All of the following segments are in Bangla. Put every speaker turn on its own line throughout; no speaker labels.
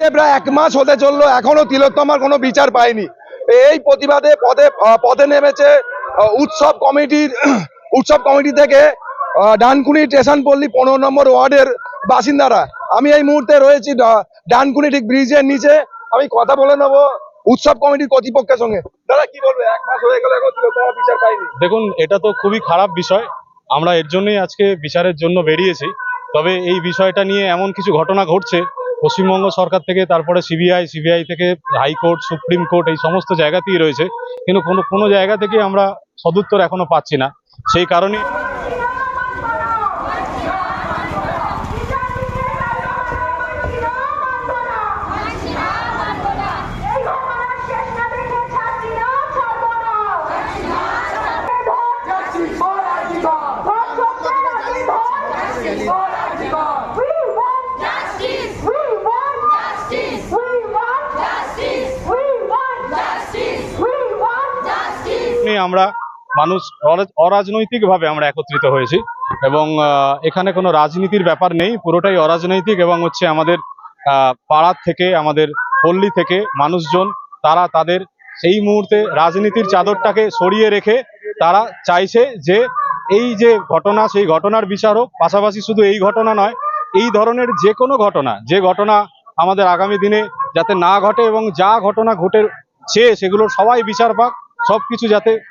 প্রায় এক মাস হতে চলল, এখনও তিলোত্তমার কোনো বিচার পায়নি এই প্রতিবাদে পদে পদে নেমেছে উৎসব কমিটির, উৎসব কমিটি থেকে ডানকুনি স্টেশন পল্লী পনেরো নম্বর ওয়ার্ডের বাসিন্দারা। আমি এই মুহূর্তে রয়েছি ডানকুনি ঠিক ব্রিজের নিচে। আমি কথা বলে নেব উৎসব কমিটির কর্তৃপক্ষের সঙ্গে। দাদা, কি বলবে? এক মাস হয়ে গেল এখন বিচার পাইনি।
দেখুন, এটা তো খুবই খারাপ বিষয়। আমরা এর জন্যই আজকে বিচারের জন্য বেরিয়েছি। তবে এই বিষয়টা নিয়ে এমন কিছু ঘটনা ঘটছে পশ্চিমবঙ্গ সরকার থেকে, তারপরে সিবিআই সিবিআই থেকে হাইকোর্ট সুপ্রিম কোর্ট, এই সমস্ত জায়গাতেই রয়েছে। কিন্তু কোনো কোনো জায়গা থেকে আমরা সদুত্তর এখনও পাচ্ছি না। সেই কারণে আমরা মানুষ অরা- অরাজনৈতিকভাবে আমরা একত্রিত হয়েছি এবং এখানে কোনো রাজনীতির ব্যাপার নেই পুরোটাই অরাজনৈতিক এবং হচ্ছে আমাদের পাড়ার থেকে আমাদের পল্লী থেকে মানুষজন তারা তাদের সেই মুহূর্তে রাজনীতির চাদরটাকে সরিয়ে রেখে তারা চাইছে যে এই যে ঘটনা সেই ঘটনার বিচার হোক পাশাপাশি শুধু এই ঘটনা নয় এই ধরনের যে কোনো ঘটনা যে ঘটনা আমাদের আগামী দিনে যাতে না ঘটে এবং যা ঘটনা ঘটেছে সেগুলোর সবাই বিচার পাক সবকিছু যাতে আহ,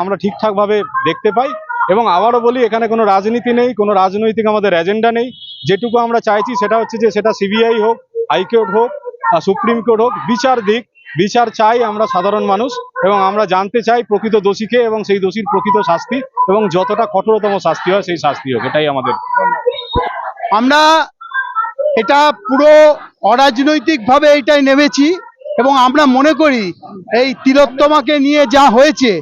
আমরা ঠিকঠাকভাবে দেখতে পাই এবং আবারও বলি, এখানে কোনো রাজনীতি নেই, কোনো রাজনৈতিক আমাদের এজেন্ডা নেই। যেটুকু আমরা চাইছি সেটা হচ্ছে যে সেটা সিবিআই হোক হাইকোর্ট হোক সুপ্রিম কোর্ট হোক, বিচার দিক। বিচার চাই আমরা সাধারণ মানুষ এবং আমরা জানতে চাই প্রকৃত দোষীকে এবং সেই দোষীর প্রকৃত শাস্তি এবং যতটা কঠোরতম শাস্তি হয় সেই শাস্তি হোক, এটাই আমাদের
আমরা এটা পুরো অরাজনৈতিকভাবে এটাই নেমেছি এবং আমরা মনে করি এই তিলোত্তমাকে নিয়ে যা হয়েছে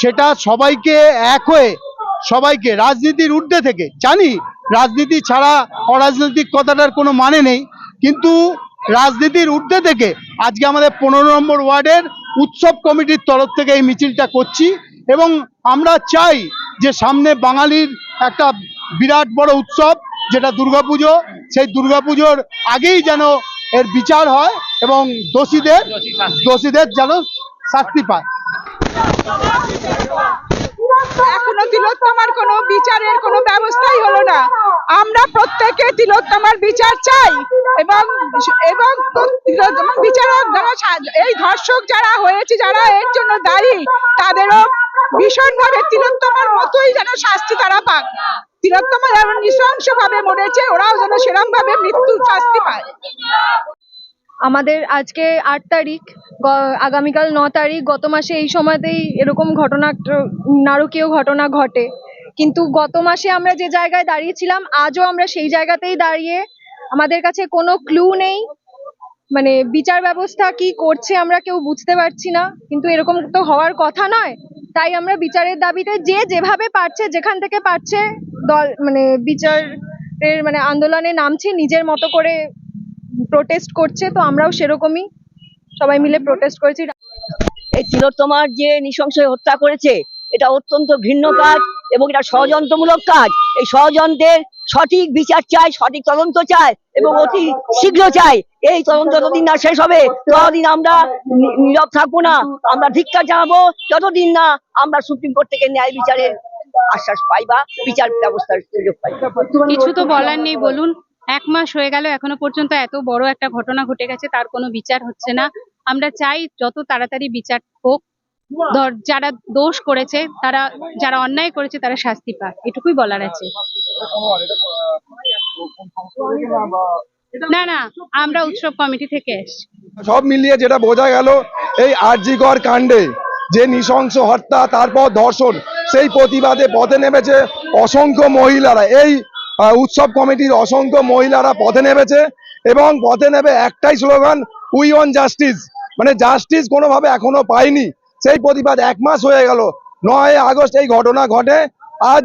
সেটা সবাইকে এক হয়ে সবাইকে রাজনীতির ঊর্ধ্বে থেকে জানি রাজনীতি ছাড়া অরাজনৈতিক কথাটার কোনো মানে নেই কিন্তু রাজনীতির ঊর্ধ্বে থেকে আজকে আমাদের পনেরো নম্বর ওয়ার্ডের উৎসব কমিটির তরফ থেকে এই মিছিলটা করছি এবং আমরা চাই যে সামনে বাঙালির একটা বিরাট বড় উৎসব যেটা দুর্গাপুজো সেই দুর্গাপুজোর আগেই যেন এর বিচার হয় এবং দোষীদের দোষীদের যেন শাস্তি পায়।
এখনও তিলোত্তমার কোনো বিচারের কোনো ব্যবস্থাই হলো না। আমরা প্রত্যেকে তিলোত্তমার বিচার চাই এবং এবং বিচারক যারা এই ধর্ষক যারা হয়েছে, যারা এর জন্য দায়ী, তাদেরও ভীষণভাবে তিলোত্তমার মতোই যেন শাস্তি তারা পাক। তিলোত্তমা যেমন নৃশংস ভাবে মরেছে, ওরাও যেন সেরম ভাবে মৃত্যুর শাস্তি পায়।
আমাদের আজকে আট তারিখ, গ- আগামীকাল ন তারিখ, গত মাসে এই সময়তেই এরকম ঘটনা, নারকীয় ঘটনা ঘটে। কিন্তু গত মাসে আমরা যে জায়গায় দাঁড়িয়েছিলাম, আজও আমরা সেই জায়গাতেই দাঁড়িয়ে আমাদের কাছে কোনো ক্লু নেই। মানে বিচার ব্যবস্থা কি করছে আমরা কেউ বুঝতে পারছি না, কিন্তু এরকম তো হওয়ার কথা নয়। তাই আমরা বিচারের দাবিতে যে যেভাবে পারছে, যেখান থেকে পারছে, দল মানে বিচারের মানে আন্দোলনে নামছে, নিজের মতো করে প্রোটেস্ট করছে তো আমরাও সেরকমই সবাই মিলে প্রোটেস্ট করেছি।
এই তিলোত্তমার যে নৃশংস হত্যা করেছে এটা অত্যন্ত ঘৃণ্য কাজ এবং এটা ষড়যন্ত্রমূলক কাজ। এই ষড়যন্ত্রের সঠিক বিচার চাই সঠিক তদন্ত চাই এবং অতি শীঘ্র চাই। এই তদন্ত যতদিন না শেষ হবে ততদিন আমরা নীরব থাকব না। আমরা ধিক্কার জানাব যতদিন না আমরা সুপ্রিম কোর্ট থেকে ন্যায় বিচারের আশ্বাস পাই বা বিচার ব্যবস্থার সুযোগ পাই।
কিছু তো বলার নেই বলুন। এক মাস হয়ে গেল, এখনও পর্যন্ত এত বড় একটা ঘটনা ঘটে গেছে, তার কোনো বিচার হচ্ছে না। আমরা চাই যত তাড়াতাড়ি বিচার হোক যারা দোষ করেছে, তারা, যারা অন্যায় করেছে, তারা শাস্তি পাক। এটুকুই বলার আছে। না না, আমরা উৎসব কমিটি থেকে
সব মিলিয়ে যেটা বোঝা গেল, এই আরজিকর কাণ্ডে যে নৃশংস হত্যা, তারপর ধর্ষণ, সেই প্রতিবাদে পথে নেমেছে অসংখ্য মহিলারা। এই উৎসব কমিটির অসংখ্য মহিলারা পথে নেমেছে এবং পথে নেবে একটাই স্লোগান উই ওয়ান জাস্টিস মানে জাস্টিস কোনোভাবে এখনও পাইনি। সেই প্রতিবাদ এক মাস হয়ে গেল। নয় আগস্ট এই ঘটনা ঘটে। আজ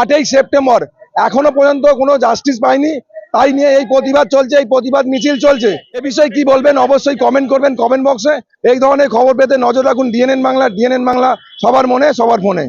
আটই সেপ্টেম্বর। এখনও পর্যন্ত কোনো জাস্টিস পাইনি। তাই নিয়ে এই প্রতিবাদ চলছে, এই প্রতিবাদ মিছিল চলছে। এ বিষয়ে কি বলবেন? অবশ্যই কমেন্ট করবেন কমেন্ট বক্সে এই ধরনের খবর পেতে নজর রাখুন ডিএনএন বাংলা ডিএনএন বাংলা সবার মনে, সবার ফোনে।